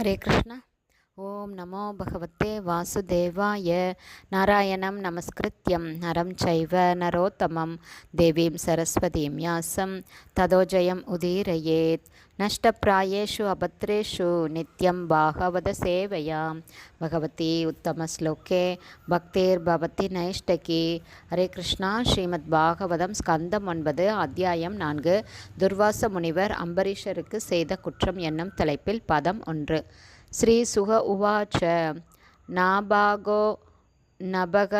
ஹரே கிருஷ்ணா ஓம் நமோ பகவத்தே வாசுதேவாய. நாராயணம் நமஸ்கிருத்யம். நரம் சைவ நரோத்தமம். தேவீம் சரஸ்வதீம் யாசம். ததோஜயம் உதீரயேத். நஷ்டப்பிராயேஷு அபத்ரேஷு. நித்யம் பாகவத சேவையா பகவதி உத்தமஸ்லோகே பக்தேர் பவதி நைஷ்டகி. ஹரே கிருஷ்ணா. ஸ்ரீமத் பாகவதம் ஸ்கந்தம் ஒன்பது அத்தியாயம் நான்கு. துர்வாச முனிவர் அம்பரீஷருக்கு செய்த குற்றம் என்னும் தலைப்பில் பதம் ஒன்று. श्रीसुह उवाच नाभागो नभग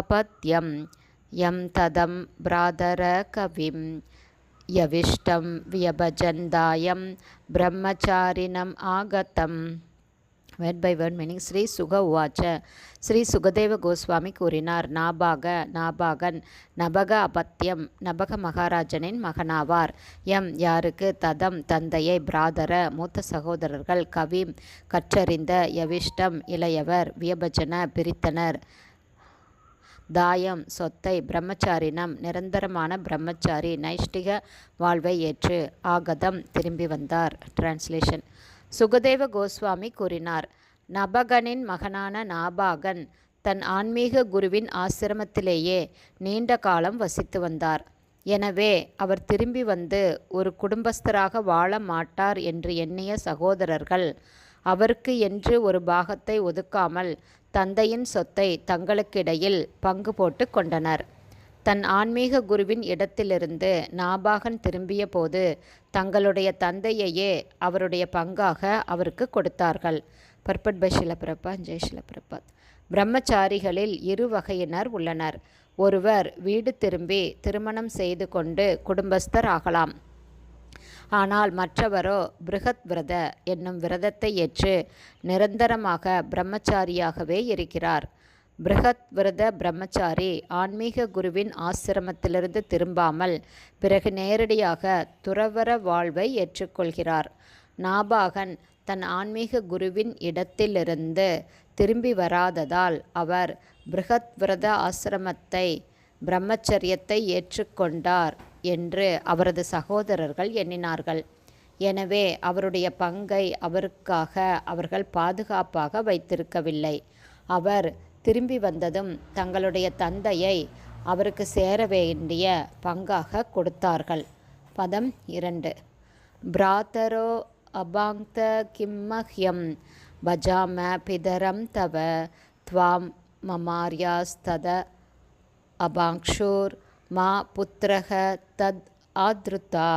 अपत्यं यं तदं भ्रातरकविं यविष्टं व्यभजन्दायं ब्रह्मचारिणम् आगतम् word by word meaning Shri Shuka உவாச்ச ஸ்ரீ சுகதேவ கோஸ்வாமி கூறினார் நாபாக நாபாகன் நபக அபத்தியம் நபக மகாராஜனின் மகனாவார். எம் யாருக்கு ததம் தந்தையை பிராதர மூத்த சகோதரர்கள் கவிம் கற்றறிந்த யவிஷ்டம் இளையவர் வியபஜன பிரித்தனர். தாயம் சொத்தை பிரம்மச்சாரினம் நிரந்தரமான பிரம்மச்சாரி நைஷ்டிக வாழ்வை ஏற்று ஆகதம் திரும்பி வந்தார். டிரான்ஸ்லேஷன் சுகதேவ கோஸ்வாமி கூறினார் நபகனின் மகனான நாபாகன் தன் ஆன்மீக குருவின் ஆசிரமத்திலேயே நீண்ட காலம் வசித்து வந்தார். எனவே அவர் திரும்பி வந்து ஒரு குடும்பஸ்தராக வாழ மாட்டார் என்று எண்ணிய சகோதரர்கள் அவருக்கு என்று ஒரு பாகத்தை ஒதுக்காமல் தந்தையின் சொத்தை தங்களுக்கிடையில் பங்கு போட்டு கொண்டனர். தன் ஆன்மீக குருவின் இடத்திலிருந்து நாபாகன் திரும்பிய போது தங்களுடைய தந்தையையே அவருடைய பங்காக அவருக்கு கொடுத்தார்கள். பர்பட் பை ஷிலபிரபா ஜெய் பிரம்மச்சாரிகளில் இரு வகையினர் உள்ளனர். ஒருவர் வீடு திரும்பி திருமணம் செய்து கொண்டு குடும்பஸ்தர் ஆகலாம். ஆனால் மற்றவரோ பிருகத் விரத என்னும் விரதத்தை ஏற்று நிரந்தரமாக பிரம்மச்சாரியாகவே இருக்கிறார். பிருகத் விரத பிரம்மச்சாரி ஆன்மீக குருவின் ஆசிரமத்திலிருந்து திரும்பாமல் பிறகு நேரடியாக துறவர வாழ்வை ஏற்றுக்கொள்கிறார். நாபாகன் தன் ஆன்மீக குருவின் இடத்திலிருந்து திரும்பி வராததால் அவர் பிருகத் விரத ஆசிரமத்தை பிரம்மச்சரியத்தை ஏற்றுக்கொண்டார் என்று அவரது சகோதரர்கள் எண்ணினார்கள். எனவே அவருடைய பங்கை அவருக்காக அவர்கள் பாதுகாப்பாக வைத்திருக்கவில்லை. அவர் திரும்பி வந்ததும் தங்களுடைய தந்தையை அவருக்கு சேர வேண்டிய பங்காக கொடுத்தார்கள். பதம் இரண்டு. பிராத்தரோ அபாங்த கிம்மஹ்யம் பஜாம பிதரம் தவ துவாம் மமாரியாஸ்தத அபாங்ஷோர் மா புத்திரக தத் ஆத்ருதா.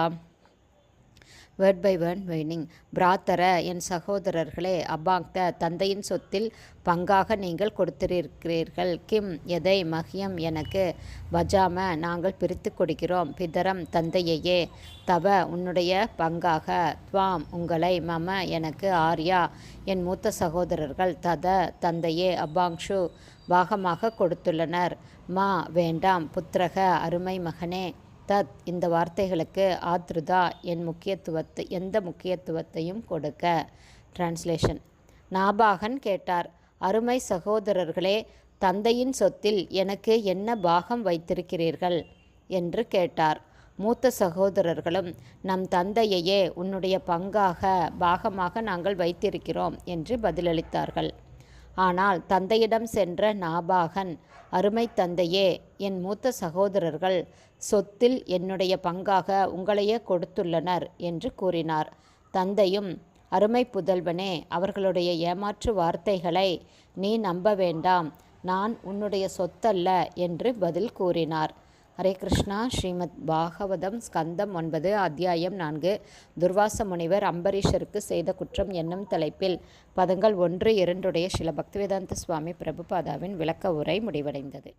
வேர்ட் பை வேர்ட் மீனிங் பிராத்தர என் சகோதரர்களே அபாங்த தந்தையின் சொத்தில் பங்காக நீங்கள் கொடுத்திருக்கிறீர்கள். கிம் எதை? மகியம் எனக்கு. பஜாம நாங்கள் பிரித்து கொடுக்கிறோம். பிதரம் தந்தையையே. தவ உன்னுடைய பங்காக. துவாம் உங்களை. மம எனக்கு. ஆர்யா என் மூத்த சகோதரர்கள். தத தந்தையே அபாங்ஷு பாகமாக கொடுத்துள்ளனர். மா வேண்டாம். புத்திரக அருமை மகனே. தத் இந்த வார்த்தைகளுக்கு ஆத்ருதா என் முக்கியத்துவத்தை எந்த முக்கியத்துவத்தையும் கொடுக்க. டிரான்ஸ்லேஷன் நாபாகன் கேட்டார் அருமை சகோதரர்களே தந்தையின் சொத்தில் எனக்கு என்ன பாகம் வைத்திருக்கிறீர்கள்? என்று கேட்டார். மூத்த சகோதரர்களும் நம் தந்தையையே உன்னுடைய பங்காக பாகமாக நாங்கள் வைத்திருக்கிறோம் என்று பதிலளித்தார்கள். ஆனால் தந்தையிடம் சென்ற நாபாகன் அருமை தந்தையே என் மூத்த சகோதரர்கள் சொத்தில் என்னுடைய பங்காக உங்களையே கொடுத்துள்ளனர் என்று கூறினார். தந்தையும் அருமை புதல்வனே அவர்களுடைய ஏமாற்று வார்த்தைகளை நீ நம்ப வேண்டாம். நான் உன்னுடைய சொத்தல்ல என்று பதில் கூறினார். ஹரே கிருஷ்ணா ஸ்ரீமத் பாகவதம் ஸ்கந்தம் ஒன்பது அத்தியாயம் நான்கு. துர்வாச முனிவர் அம்பரீஷருக்கு செய்த குற்றம் என்னும் தலைப்பில் பதங்கள் ஒன்று இரண்டுடைய சில பக்திவேதாந்த சுவாமி பிரபுபாதாவின் விளக்க உரை முடிவடைந்தது.